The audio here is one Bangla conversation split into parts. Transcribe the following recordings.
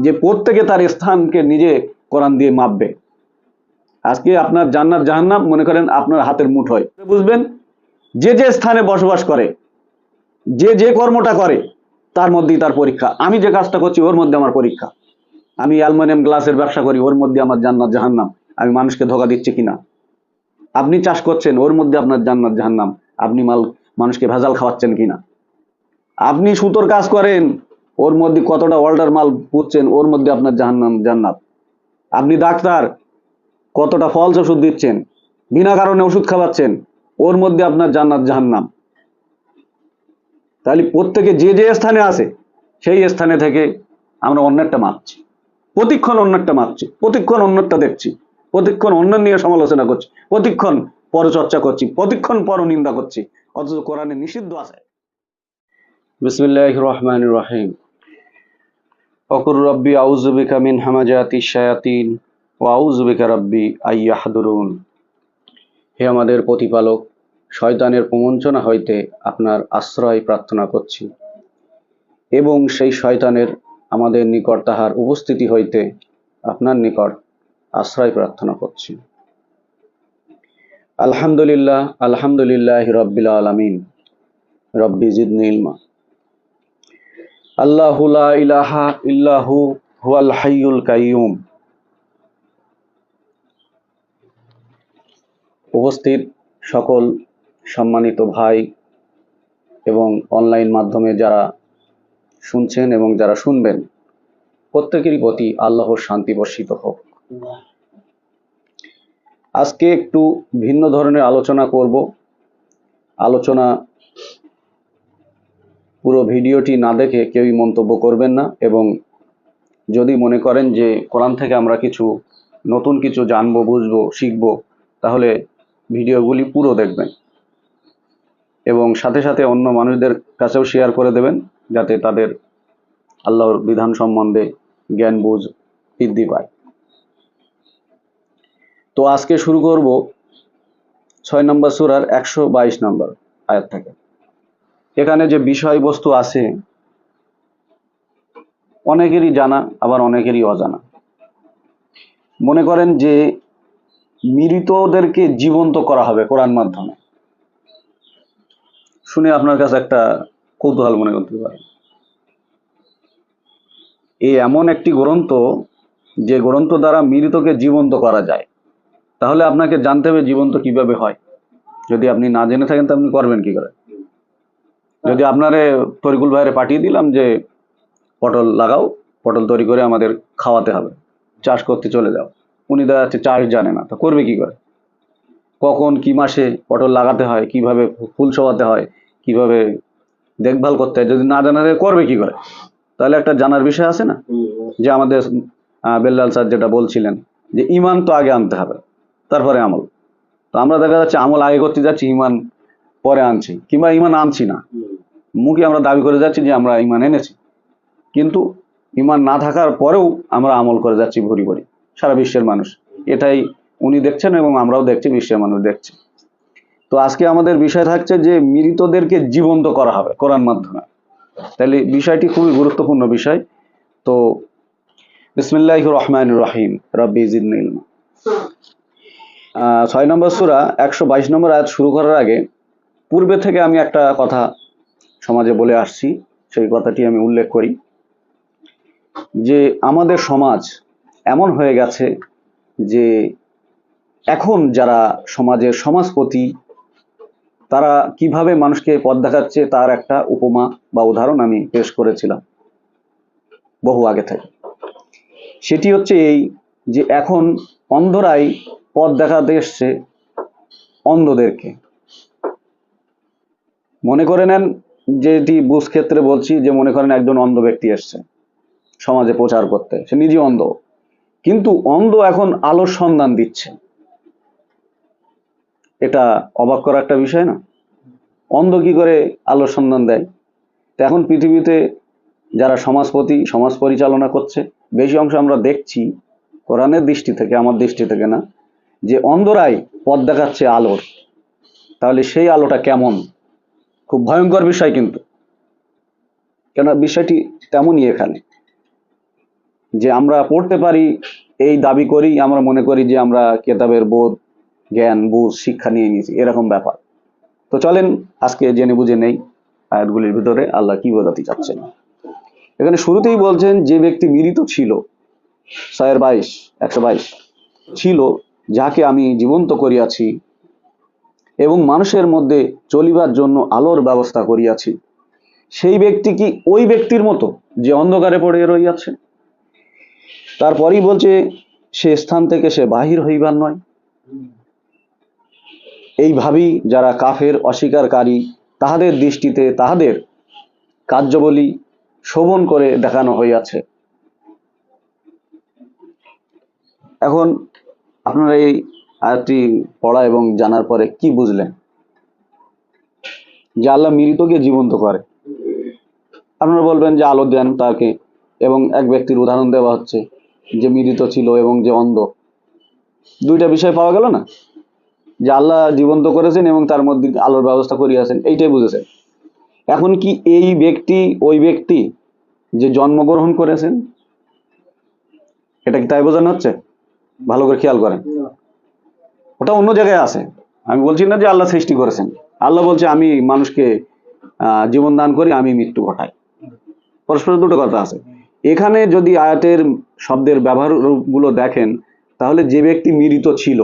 যে প্রত্যেকে তার স্থানকে নিজে কোরআন দিয়ে মাপবে। আজকে আপনার জান্নাত জাহান্নাম, মনে করেন আপনার হাতের মুঠোয় বুঝবেন? যে যে স্থানে বসবাস করে, যে যে কর্মটা করে, তার মধ্যেই তার পরীক্ষা। আমি যে কাজটা করছি, ওর মধ্যে আমার পরীক্ষা। আমি অ্যালুমিনিয়াম গ্লাসের ব্যবসা করি, ওর মধ্যে আমার জান্নাত জাহান্নাম। আমি মানুষকে ধোকা দিচ্ছি কিনা? আপনি চাষ করছেন, ওর মধ্যে আপনার জান্নাত জাহান্নাম। আপনি মাল, মানুষকে ভেজাল খাওয়াচ্ছেন কিনা? আপনি সুতোর কাজ করেন ওর মধ্যে কতটা অর্ডার মাল পুচ্ছেন ওর মধ্যে আপনার জাহান্নাম, জান্নাত। আপনি ডাক্তার, কতটা ফলস ওষুধ দিচ্ছেন, বিনা কারণে ওষুধ খাওয়াচ্ছেন, ওর মধ্যে আপনার জান্নাত, জাহান্নাম। তাহলে প্রত্যেকে যে যে স্থানে আছে, সেই স্থানে থেকে আমরা অন্যেরটা মাপছি। প্রতিক্ষণ অন্যেরটা মাপছি, প্রতিক্ষণ অন্যেরটা দেখছি, প্রতিক্ষণ অন্যের নিয়ে সমালোচনা করছি, প্রতিক্ষণ পরচর্চা করছি, প্রতিক্ষণ পরনিন্দা করছি, অথচ কোরআনে নিষিদ্ধ আছে। বিসমিল্লাহ রহমান রহিম। অকুর রব্বি আউজুবিকা মিন হামাজাতি শায়াতিন ও আউজুবিকা রব্বি আইয়াহাদুরুন হে আমাদের প্রতিপালক, শয়তানের প্রমঞ্চনা হইতে আপনার আশ্রয় প্রার্থনা করছি। এবং সেই শয়তানের আমাদের নিকট তাহার উপস্থিতি হইতে আপনার নিকট আশ্রয় প্রার্থনা করছি। আলহামদুলিল্লাহ আলহামদুলিল্লাহ রব্বিল আলমিন। রব্বি জিদনি আল্লাহু ইলাহা ইল্লাহু হুয়াল কাইয়ুম। উপস্থিত সকল সম্মানিত ভাই এবং অনলাইন মাধ্যমে যারা শুনছেন এবং যারা শুনবেন প্রত্যেকেরই প্রতি আল্লাহর শান্তি বর্ষিত হোক। আজকে একটু ভিন্ন ধরনের আলোচনা করব। আলোচনা পুরো ভিডিওটি না দেখে কেউই মন্তব্য করবেন না এবং যদি মনে করেন যে কোরআন থেকে আমরা কিছু নতুন কিছু জানব, বুঝব, শিখব, তাহলে ভিডিওগুলি পুরো দেখবেন। এবং সাথে সাথে অন্য মানুষদের কাছেও শেয়ার করে দেবেন, যাতে তাদের আল্লাহর বিধান সম্বন্ধে জ্ঞান, বুঝ বৃদ্ধি পায়। তো আজকে শুরু করব ছয় নম্বর সুরার একশো বাইশ নম্বর আয়াত থেকে। এখানে যে বিষয়বস্তু আছে, অনেকেরই জানা, আবার অনেকেরই অজানা। মনে করেন যে মৃতদেরকে জীবন্ত করা হবে কোরআন মাধ্যমে। শুনে আপনার কাছে একটা কৌতূহল মনে করতে পারে। এই এমন একটি গ্রন্থ, যে গ্রন্থ দ্বারা মৃতকে জীবন্ত করা যায়। তাহলে আপনাকে জানতে হবে জীবন্ত কীভাবে হয়। যদি আপনি না জেনে থাকেন তো আপনি করবেন কি করে? যদি আপনারে তরিকুল ভাইয়ের পাঠিয়ে দিলাম যে পটল লাগাও পটল তৈরি করে আমাদের খাওয়াতে হবে চাষ করতে চলে যাও। উনি দেখা যাচ্ছে চাষ জানে না তো করবে কি করে? কখন কি মাসে পটল লাগাতে হয় কীভাবে ফুল শোয়াতে হয় কীভাবে দেখভাল করতে হয় যদি না জানা করবে কি করে? তাহলে একটা জানার বিষয় আছে না? যে আমাদের বেল্লাল স্যার যেটা বলছিলেন যে ইমান তো আগে আনতে হবে তারপরে আমল। তো আমরা দেখা যাচ্ছে আমল আগে করতে যাচ্ছি ইমান পরে আনছি কিংবা ইমান আনছি না। মুখে আমরা দাবি করে যাচ্ছি যে আমরা ইমান এনেছি। কিন্তু ইমান না থাকার পরেও আমরা আমল করে যাচ্ছি ভরি ভরি, সারা বিশ্বের মানুষ। এটাই উনি দেখছেন এবং আমরাও দেখছি, বিশ্বের মানুষ দেখছে। তো আজকে আমাদের বিষয় থাকছে যে মৃতদেরকে জীবন্ত করা হবে কোরআন মাধ্যমে। তাহলে বিষয়টি খুবই গুরুত্বপূর্ণ বিষয়। তো বিসমিল্লাহ রহমান রহিম, রব্বি ইলমা। ছয় নম্বর সুরা, একশো বাইশ নম্বর আয়াত শুরু করার আগে পূর্বে থেকে আমি একটা কথা সমাজে বলে আসছি, সেই কথাটি আমি উল্লেখ করি যে আমাদের সমাজ এমন হয়ে গেছে যে এখন যারা সমাজের সমাজপতি, তারা কীভাবে মানুষকে পথ দেখাচ্ছে তার একটা উপমা বা উদাহরণ আমি পেশ করেছিলাম বহু আগে থেকে। সেটি হচ্ছে এই যে এখন অন্ধরাই পথ দেখাতে এসছে অন্ধদেরকে। মনে করে নেন যেটি বুঝ ক্ষেত্রে বলছি যে মনে করেন একজন অন্ধ ব্যক্তি এসছে সমাজে প্রচার করতে, সে নিজে অন্ধ। কিন্তু অন্ধ এখন আলোর সন্ধান দিচ্ছে। এটা অবাক করা একটা বিষয় না? অন্ধ কি করে আলোর সন্ধান দেয়? তো এখন পৃথিবীতে যারা সমাজপতি, সমাজ পরিচালনা করছে, বেশি অংশ আমরা দেখছি কোরআনের দৃষ্টি থেকে, আমার দৃষ্টি থেকে না, যে অন্ধরাই পথ দেখাচ্ছে আলোর। তাহলে সেই আলোটা কেমন? খুব ভয়ঙ্কর বিষয় কিন্তু। কেন বিষয়টি তেমনই এখানে। যে আমরা পড়তে পারি, এই দাবি করি আমরা মনে করি যে আমরা কেতাবের বোধ, জ্ঞান, বুঝ, শিক্ষা নিয়ে নিয়েছি, এরকম ব্যাপার। তো চলেন, আজকে জেনে বুঝে নেই আয়াতগুলির ভিতরে আল্লাহ কি বোঝাতে চাচ্ছেন। এখানে শুরুতেই বলছেন, যে ব্যক্তি মিলিত ছিল ছয়ের বাইশ, একশো বাইশ, ছিল, যাকে আমি জীবন্ত করিয়াছি এবং মানুষের মধ্যে চলিবার জন্য আলোর ব্যবস্থা করিয়াছি। সেই ব্যক্তি কি ওই ব্যক্তির মতো যে অন্ধকারে পড়ে রইয়াছে? তারপরই বলছে, সে স্থান থেকে সে বাহির হইবার নয়। এইভাবেই যারা কাফের অস্বীকারী, তাহাদের দৃষ্টিতে তাহাদের কার্যবলী শোভন করে দেখানো হইয়াছে। এখন আপনারা এই আয়াতটি পড়া এবং জানার পরে কি বুঝলেন? যে আল্লাহ মৃতকে জীবন্ত করে। আপনারা বলবেন যে আলো দেন তাকে এবং এক ব্যক্তির উদাহরণ দেওয়া হচ্ছে যে মৃত ছিল এবং যে অন্ধ। দুইটা বিষয় পাওয়া গেল না? যে আল্লাহ জীবন্ত করেছেন এবং তার মধ্যে আলোর ব্যবস্থা করিয়াছেন এইটাই বুঝেছেন। এখন কি এই ব্যক্তি, ওই ব্যক্তি যে জন্মগ্রহণ করেছেন, এটা কি তাই বোঝানো হচ্ছে? ভালো করে খেয়াল করেন। ওটা অন্য জায়গায় আছে। আমি বলছি না যে আল্লাহ সৃষ্টি করেছেন। আল্লাহ বলছে, আমি মানুষকে জীবন দান করি, আমি মৃত্যু ঘটাই। পরস্পর দুটো কথা আছে। এখানে যদি আয়াতের শব্দের ব্যবহারগুলো দেখেন, তাহলে যে ব্যক্তি মৃত ছিল।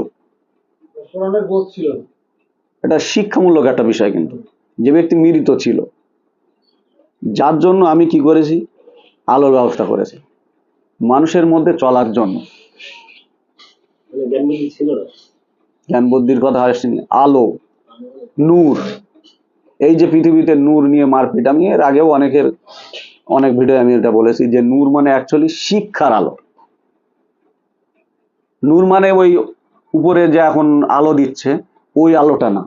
এটা শিক্ষামূলক একটা বিষয় কিন্তু। যে ব্যক্তি মৃত ছিল, যার জন্য আমি কি করেছি? আলোর ব্যবস্থা করেছি। মানুষের মধ্যে চলার জন্য। মানে ছিল না। জ্ঞান বুদ্ধির কথা আসেনি। আলো, নূর, এই যে পৃথিবীতে নূর নিয়ে মারপিট, আমি এর আগেও অনেকের, অনেক ভিডিও আমি এটা বলেছি যে নূর মানে অ্যাকচুয়ালি শিক্ষার আলো। নূর মানে ওই উপরে যে এখন আলো দিচ্ছে, ওই আলোটা না।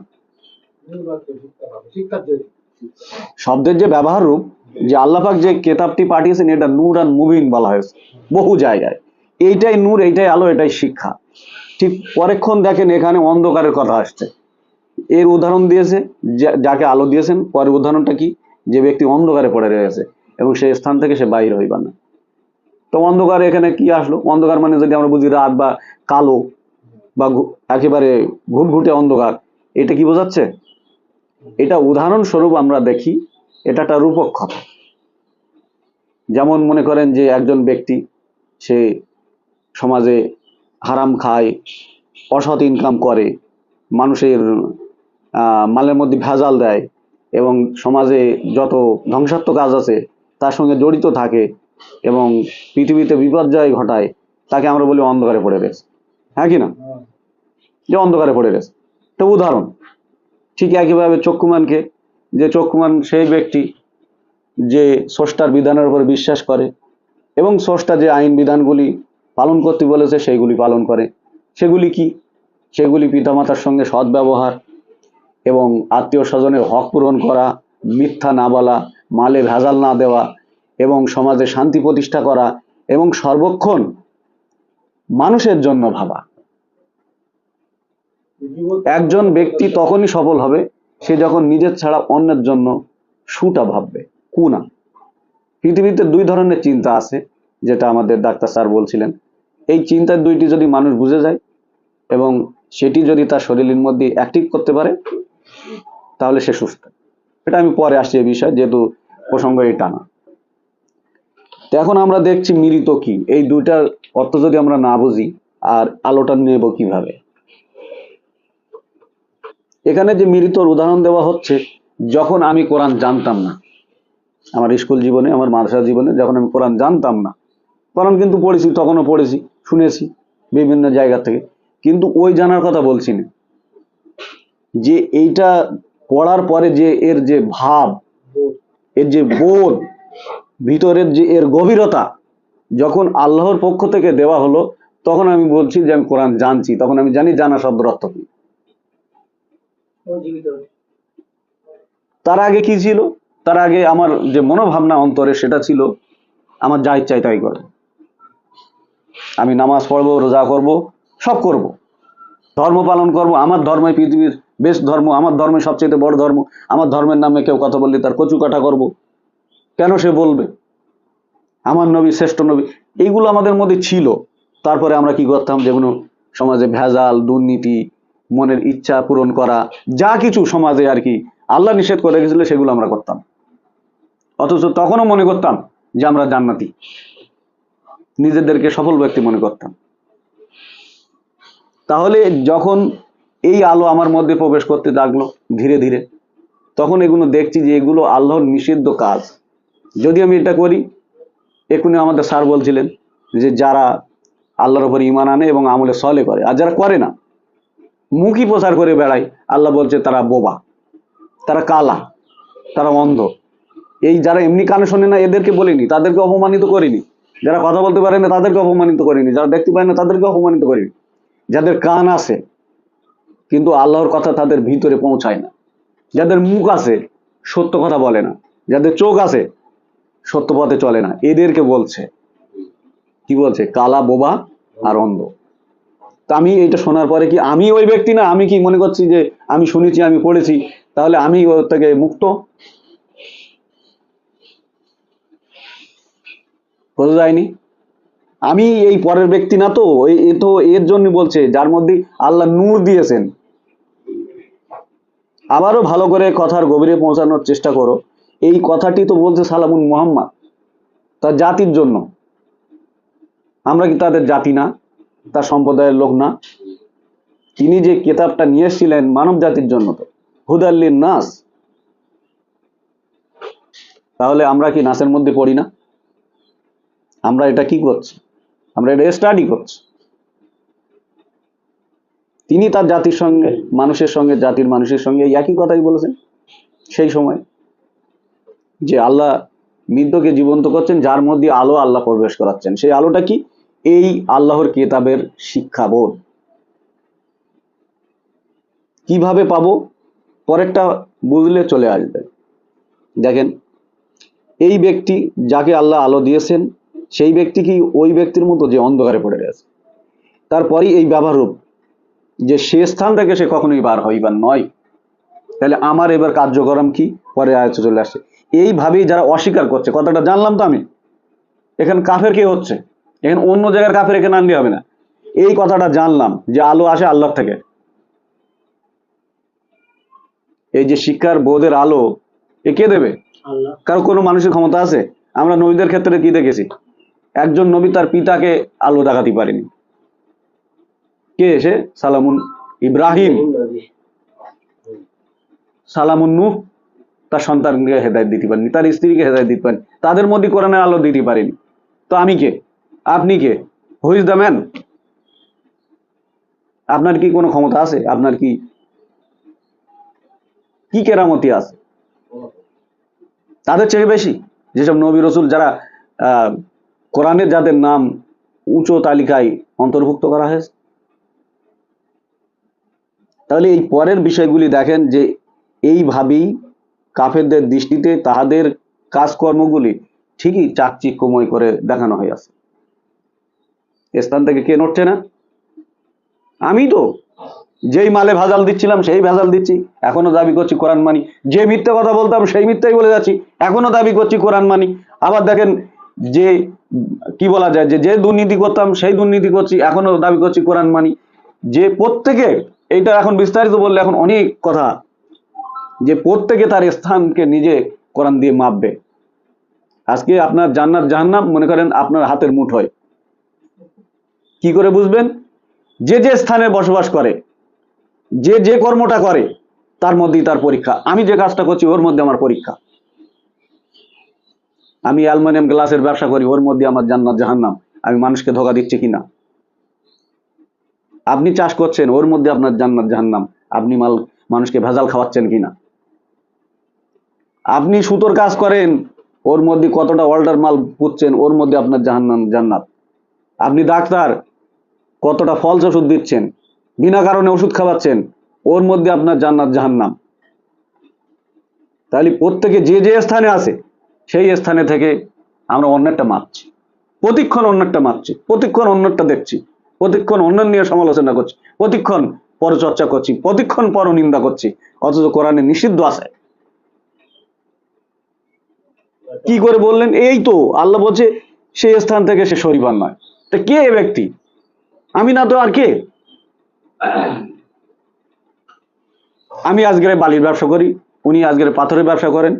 শব্দের যে ব্যবহার রূপ, যে আল্লাপাক যে কেতাবটি পাঠিয়েছেন, এটা নূর আর মুবিন বলা হয়েছে, বহু জায়গায়। এইটাই নূর, এইটাই আলো, এটাই শিক্ষা। ঠিক পরেক্ষণ দেখেন এখানে অন্ধকারের কথা আসছে। এর উদাহরণ দিয়েছে যাকে আলো দিয়েছেন, পরের উদাহরণটা কি? যে ব্যক্তি অন্ধকারে পড়ে রয়েছে এবং সেই স্থান থেকে সে বাইর হইবা না। তো অন্ধকার এখানে কি আসলো? অন্ধকার মানে যদি আমরা বুঝি রাত বা কালো বা একেবারে ঘুটঘুটে অন্ধকার, এটা কি বোঝাচ্ছে? এটা উদাহরণস্বরূপ আমরা দেখি, এটা একটা রূপক কথা যেমন মনে করেন যে একজন ব্যক্তি, সে সমাজে হারাম খায়, অসৎ ইনকাম করে, মানুষের মালের মধ্যে ভেজাল দেয় এবং সমাজে যত ধ্বংসাত্মক কাজ আছে তার সঙ্গে জড়িত থাকে এবং পৃথিবীতে বিপর্যয় ঘটায়, তাকে আমরা বলি অন্ধকারে পড়ে রয়েছে হ্যাঁ কি না। যে অন্ধকারে পড়ে রয়েছে তো উদাহরণ, ঠিক একইভাবে চক্ষুমানকে, যে চক্ষুমান সেই ব্যক্তি যে স্রষ্টার বিধানের উপর বিশ্বাস করে এবং স্রষ্টা যে আইন বিধানগুলি পালন করতে বলেছে, সেইগুলি পালন করে। সেগুলি কি? সেগুলি পিতামাতার সঙ্গে সদ্ব্যবহার এবং আত্মীয় স্বজনের হক পূরণ করা, মিথ্যা না বলা, মালে ভেজাল না দেওয়া এবং সমাজে শান্তি প্রতিষ্ঠা করা এবং সর্বক্ষণ মানুষের জন্য ভাবা। একজন ব্যক্তি তখনই সফল হবে, সে যখন নিজের ছাড়া অন্যের জন্য সুটা ভাববে কুনা পৃথিবীতে দুই ধরনের চিন্তা আছে, যেটা আমাদের ডাক্তার স্যার বলছিলেন। এই চিন্তার দুইটি যদি মানুষ বুঝে যায় এবং সেটি যদি তার শরীরের মধ্যে অ্যাক্টিভ করতে পারে, তাহলে সে সুস্থ। এটা আমি পরে আসছি এই বিষয়, যেহেতু প্রসঙ্গ এই টানা। তো এখন আমরা দেখছি মিলিত কি। এই দুইটার অর্থ যদি আমরা না বুঝি, আর আলোটা নেব কীভাবে? এখানে যে মৃতর উদাহরণ দেওয়া হচ্ছে, যখন আমি কোরআন জানতাম না, আমার স্কুল জীবনে, আমার মাদ্রাসা জীবনে, যখন আমি কোরআন জানতাম না, কোরআন কিন্তু পড়েছি, তখনও পড়েছি। শুনেছি বিভিন্ন জায়গা থেকে। কিন্তু ওই জানার কথা বলছি না। যে এইটা পড়ার পরে যে এর যে ভাব, এর যে বোধ, ভিতরের যে এর গভীরতা, যখন আল্লাহর পক্ষ থেকে দেওয়া হলো, তখন আমি বলছি যে আমি কোরআন জানছি, তখন আমি জানি জানা শব্দ অর্থ কি। তার আগে কি ছিল? তার আগে আমার যে মনোভাবনা অন্তরে সেটা ছিল, আমার যা ইচ্ছাই তাই করব আমি নামাজ পড়ব, রোজা করব, সব করব। ধর্ম পালন করব, আমার ধর্মে পৃথিবীর বেশ ধর্ম, আমার ধর্মে সবচেয়ে বড় ধর্ম, আমার ধর্মের নামে কেউ কথা বললে তার কচু কাটা করব। কেন সে বলবে? আমার নবী, শ্রেষ্ঠ নবী, এইগুলো আমাদের মধ্যে ছিল। তারপরে আমরা কি করতাম? যেগুলো সমাজে ভেজাল, দুর্নীতি, মনের ইচ্ছা পূরণ করা, যা কিছু সমাজে আর কি আল্লাহ নিষেধ করে গেছিল সেগুলো আমরা করতাম। অথচ তখনও মনে করতাম যে আমরা জান্নাতি। নিজেদেরকে সফল ব্যক্তি মনে করতাম। তাহলে যখন এই আলো আমার মধ্যে প্রবেশ করতে লাগল ধীরে ধীরে, তখন এগুলো দেখছি যে এগুলো আল্লাহর নিষিদ্ধ কাজ। যদি আমি এটা করি, এখুনি আমাদের স্যার বলছিলেন যে যারা আল্লাহর ওপর ইমান আনে এবং আমলে সলে করে, আর যারা করে না, মুখই প্রচার করে বেড়ায়। আল্লাহ বলছে, তারা বোবা, তারা কালা, তারা অন্ধ। এই যারা এমনি কানে শোনে না, এদেরকে বলিনি, তাদেরকে অপমানিত করিনি। যারা কথা বলতে পারে না তাদেরকে অপমানিত করিনি। যারা দেখতে পায় না তাদেরকে অপমানিত করিনি। যাদের কান আছে, কিন্তু আল্লাহর কথা তাদের ভিতরে পৌঁছায় না। যাদের মুখ আছে, সত্য কথা বলে না। যাদের চোখ আছে, সত্য পথে চলে না। এদেরকে বলছে, কি বলছে? কালা, বোবা আর অন্ধ। তা আমি এটা শোনার পরে কি আমি ওই ব্যক্তি না? আমি কি মনে করছি যে আমি শুনেছি, আমি পড়েছি, তাহলে আমি ওর থেকে মুক্ত? বোঝা যায়নি। আমি এই পরের ব্যক্তি না তো এ তো এর জন্য বলছে, যার মধ্যে আল্লাহ নূর দিয়েছেন। আবারও ভালো করে কথার গভীরে পৌঁছানোর চেষ্টা করো। এই কথাটি তো বলছে সালামুন মোহাম্মদ, তার জাতির জন্য। আমরা কি তাদের জাতি না, তার সম্প্রদায়ের লোক না? তিনি যে কেতাবটা নিয়ে এসেছিলেন মানব জাতির জন্য তো হুদাল্লিন নাস তাহলে আমরা কি নাসের মধ্যে পড়ি না? আমরা এটা কি করছি? আমরা এটা স্টাডি করছি। তিনি তার জাতির সঙ্গে, মানুষের সঙ্গে, জাতির মানুষের সঙ্গে একই কথাই বলেছেন। সেই সময় যে আল্লাহ মৃতকে জীবন্ত করছেন, যার মধ্যে আলো আল্লাহ প্রবেশ করাচ্ছেন। সেই আলোটা কি? এই আল্লাহর কেতাবের শিক্ষাবোধ। কীভাবে পাবো? পরেরটা বুঝলে চলে আসবে। দেখেন, এই ব্যক্তি যাকে আল্লাহ আলো দিয়েছেন সেই ব্যক্তি কি ওই ব্যক্তির মতো যে অন্ধকারে পড়ে গেছে তারপরেই এই ব্যবহারূপ যে সে স্থান থেকে সে কখনোই বার হইবার নয়। তাহলে আমার এবার কার্যক্রম কি? পরে আয়তে চলে আসছে এইভাবেই যারা অস্বীকার করছে কথাটা জানলাম তো আমি। এখানে কাফের কে হচ্ছে? এখানে অন্য জায়গার কাফের এখানে আনলে হবে না। এই কথাটা জানলাম যে আলো আসে আল্লাহ থেকে। এই যে শিক্ষার বোধের আলো এ কে দেবে? কারও কোনো মানুষের ক্ষমতা আছে? আমরা নবীদের ক্ষেত্রে কি দেখেছি? একজন নবী তার পিতাকে আলো দেখাতে পারেনি। কে এসে সালামুন ইব্রাহিম। সালামুন নূহ তার সন্তানকে হেদায়ত দিতে পারেনি, তার স্ত্রীকে হেদায়ত দিতে পারেনি, তাদের মধ্যে কোরআনের আলো দিতে পারেনি। তো আমি কে? আপনি কে? হুইজ দ্য ম্যান আপনার কি কোনো ক্ষমতা আছে? আপনার কি কি কেরামতি আছে? তাদের চেয়ে বেশি? যেসব নবী রসুল যারা আহ, কোরআনের যাদের নাম উঁচু তালিকায় অন্তর্ভুক্ত করা হয়েছে। তাহলে এই পরের বিষয়গুলি দেখেন যে এইভাবেই কাফেরদের দৃষ্টিতে তাহাদের কাজকর্মগুলি ঠিকই চাকচিক্যময় করে দেখানো হয়ে আছে। স্থান থেকে কে নড়ছে না? আমি তো। যেই মালে ভেজাল দিচ্ছিলাম সেই ভেজাল দিচ্ছি। এখনও দাবি করছি কোরআন মানি। যে মিথ্যে কথা বলতাম সেই মিথ্যাই বলে যাচ্ছি। এখনও দাবি করছি কোরআন মানি। আবার দেখেন যে কি বলা যায় যে যে দুর্নীতি করতাম, সেই দুর্নীতি করছি, এখনও দাবি করছি কোরআন মানি। যে প্রত্যেকে, এইটা এখন বিস্তারিত বললে এখন অনেক কথা। যে প্রত্যেকে তার স্থানকে নিজে কোরআন দিয়ে মাপবে। আজকে আপনার জান্নাত জাহান্নাম, মনে করেন আপনার হাতের মুঠোয়। কি করে বুঝবেন? যে যে স্থানে বসবাস করে, যে যে কর্মটা করে, তার মধ্যেই তার পরীক্ষা। আমি যে কাজটা করছি, ওর মধ্যে আমার পরীক্ষা। আমি অ্যালুমিনিয়াম গ্লাসের ব্যবসা করি, ওর মধ্যে আমার জান্নাত জাহান্নাম। আমি মানুষকে ধোকা দিচ্ছি কিনা? আপনি চাষ করছেন, ওর মধ্যে আপনার জান্নাত জাহান্নাম। আপনি মাল, মানুষকে ভেজাল খাওয়াচ্ছেন কিনা? আপনি সুতোর কাজ করেন, ওর মধ্যে কতটা অল্টার মাল পুচ্ছেন ওর মধ্যে আপনার জাহান্নাম জান্নাত। আপনি ডাক্তার, কতটা ফলস ওষুধ দিচ্ছেন, বিনা কারণে ওষুধ খাওয়াচ্ছেন, ওর মধ্যে আপনার জান্নাত জাহান্নাম। তাহলে প্রত্যেকে যে যে স্থানে আছে সেই স্থানে থেকে আমরা অন্যেরটা মাপছি। প্রতিক্ষণ অন্যেরটা মাপছি, প্রতিক্ষণ অন্যেরটা দেখছি, প্রতিক্ষণ অন্যের নিয়ে সমালোচনা করছি, প্রতিক্ষণ পরচর্চা করছি, প্রতিক্ষণ পরনিন্দা করছি, অথচ কোরআনে নিষিদ্ধ আছে। কি করে বললেন? এই তো আল্লাহ বলছে, সেই স্থান থেকে সে শরীফান নয়। তা কে এ ব্যক্তি? আমি না তো আর কে? আমি আজকের বালির ব্যবসা করি, উনি আজকের পাথরের ব্যবসা করেন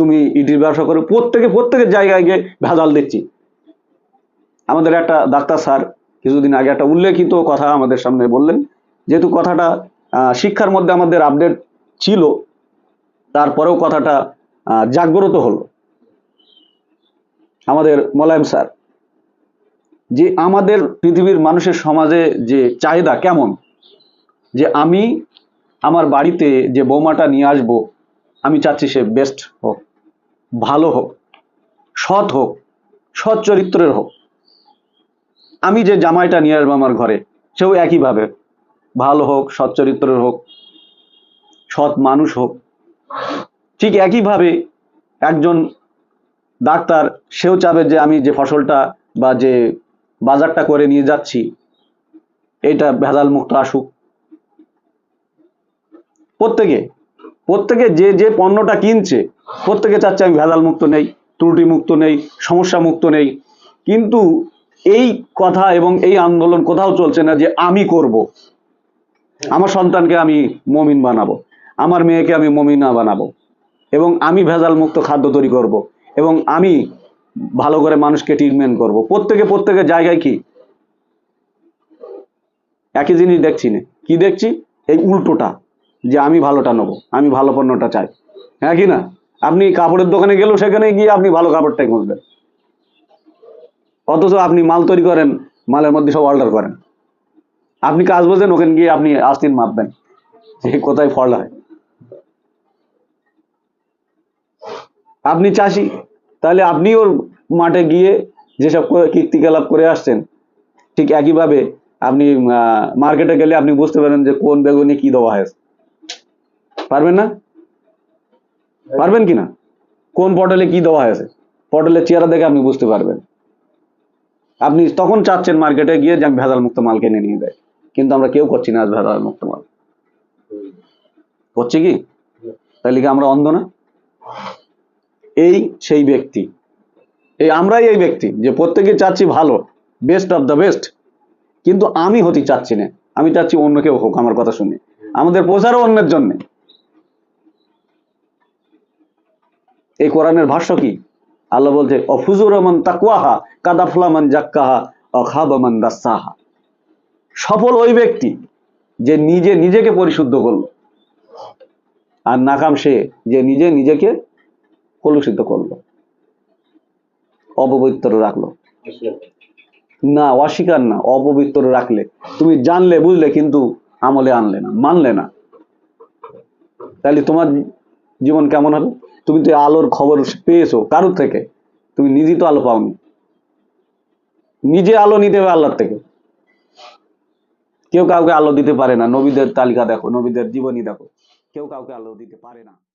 তুমি ইটির ব্যবসা করো, প্রত্যেকে, প্রত্যেকের জায়গায় গিয়ে ভেজাল দেখছি আমাদের একটা ডাক্তার স্যার কিছুদিন আগে একটা উল্লেখিত কথা আমাদের সামনে বললেন, যেহেতু কথাটা শিক্ষার মধ্যে আমাদের আপডেট ছিল, তারপরেও কথাটা জাগ্রত হলো। আমাদের মোলায়েম স্যার, যে আমাদের পৃথিবীর মানুষের সমাজে যে চাহিদা কেমন, যে আমি আমার বাড়িতে যে বৌমাটা নিয়ে আসব, আমি চাচ্ছি সে বেস্ট হোক। ভালো হোক, সৎ হোক, সৎ চরিত্রের হোক। আমি যে জামাইটা নিয়ে আসব আমার ঘরে, সেও একইভাবে, ভালো হোক, সৎ চরিত্রের হোক, সৎ মানুষ হোক, ঠিক একইভাবে একজন ডাক্তার, সেও চাবে যে আমি যে ফসলটা বা যে বাজারটা করে নিয়ে যাচ্ছি, এটা ভেজাল মুক্ত আসুক। প্রত্যেকে প্রত্যেকে যে যে পণ্যটা কিনছে, প্রত্যেকে চাচ্ছে আমি ভেজাল মুক্ত নেই, ত্রুটি মুক্ত নেই, সমস্যা মুক্ত নেই। কিন্তু এই কথা এবং এই আন্দোলন কোথাও চলছে না যে আমি করব। আমার সন্তানকে আমি মমিন বানাবো, আমার মেয়েকে আমি মমিনা বানাবো, এবং আমি ভেজাল মুক্ত খাদ্য তৈরি করব, এবং আমি ভালো করে মানুষকে ট্রিটমেন্ট করব। প্রত্যেকে, প্রত্যেকের জায়গায় কি? একই জিনিস দেখছি না। কি দেখছি? এই উল্টোটা। যে আমি ভালোটা নেব, আমি ভালো পণ্যটা চাই। হ্যাঁ কি না? আপনি কাপড়ের দোকানে গেলেও সেখানে গিয়ে আপনি ভালো কাপড়টাই খুঁজবেন। অথচ আপনি মাল তৈরি করেন, মালের মধ্যে সব অর্ডার করেন। আপনি কাজ বোঝেন, ওখানে গিয়ে আপনি আস্তিন মাপবেন যে কোথায় ফল হয়। আপনি চাষি, তাহলে আপনি ওর মাঠে গিয়ে যেসব করে- কীর্তিকলাপ করে আসছেন, ঠিক একইভাবে আপনি মার্কেটে গেলে আপনি বুঝতে পারেন যে কোন বেগুনে কি দেওয়া হয়েছে। পারবেন না? পারবেন কি না কোন পটলে কি দেওয়া হয়েছে? পটলের চেহারা দেখে আপনি বুঝতে পারবেন। আপনি তখন চাচ্ছেন মার্কেটে গিয়ে যে আমি ভেজাল মুক্ত মাল কিনে নিয়ে দেয় কিন্তু আমরা কেউ করছি না আজ ভেজাল মুক্ত মাল। করছি কি? তাহলে কি আমরা অন্ধ না? এই সেই ব্যক্তি। এই আমরাই এই ব্যক্তি যে প্রত্যেকে চাচ্ছি ভালো বেস্ট অফ দ্য বেস্ট কিন্তু আমি হতে চাচ্ছি না। আমি চাচ্ছি অন্য কেউ হোক, আমার কথা শুনে। আমাদের প্রচারও অন্যের জন্য। এই কোরআনের ভাষ্য কি? আল্লাহ বলছে, অফুজুর রহমান তাকুয়াহা কাদাফলামান জাক্কাহা অখাবামান দাসাহা। সফল ওই ব্যক্তি যে নিজে নিজেকে পরিশুদ্ধ করল, আর নাকাম সে যে নিজে নিজেকে কলুষিত করল, অপবিত্র রাখল। না, অস্বীকার না, অপবিত্র রাখলে। তুমি জানলে, বুঝলে, কিন্তু আমলে আনলে না, মানলে না। তাহলে তোমার জীবন কেমন হবে? তুমি তো আলোর খবর পেয়েছ, কারোর থেকে? তুমি নিজেই তো আলো পাওনি। নিজে আলো নিতে হবে আল্লাহর থেকে। কেউ কাউকে আলো দিতে পারে না। নবীদের তালিকা দেখো, নবীদের জীবনী দেখো। কেউ কাউকে আলো দিতে পারে না।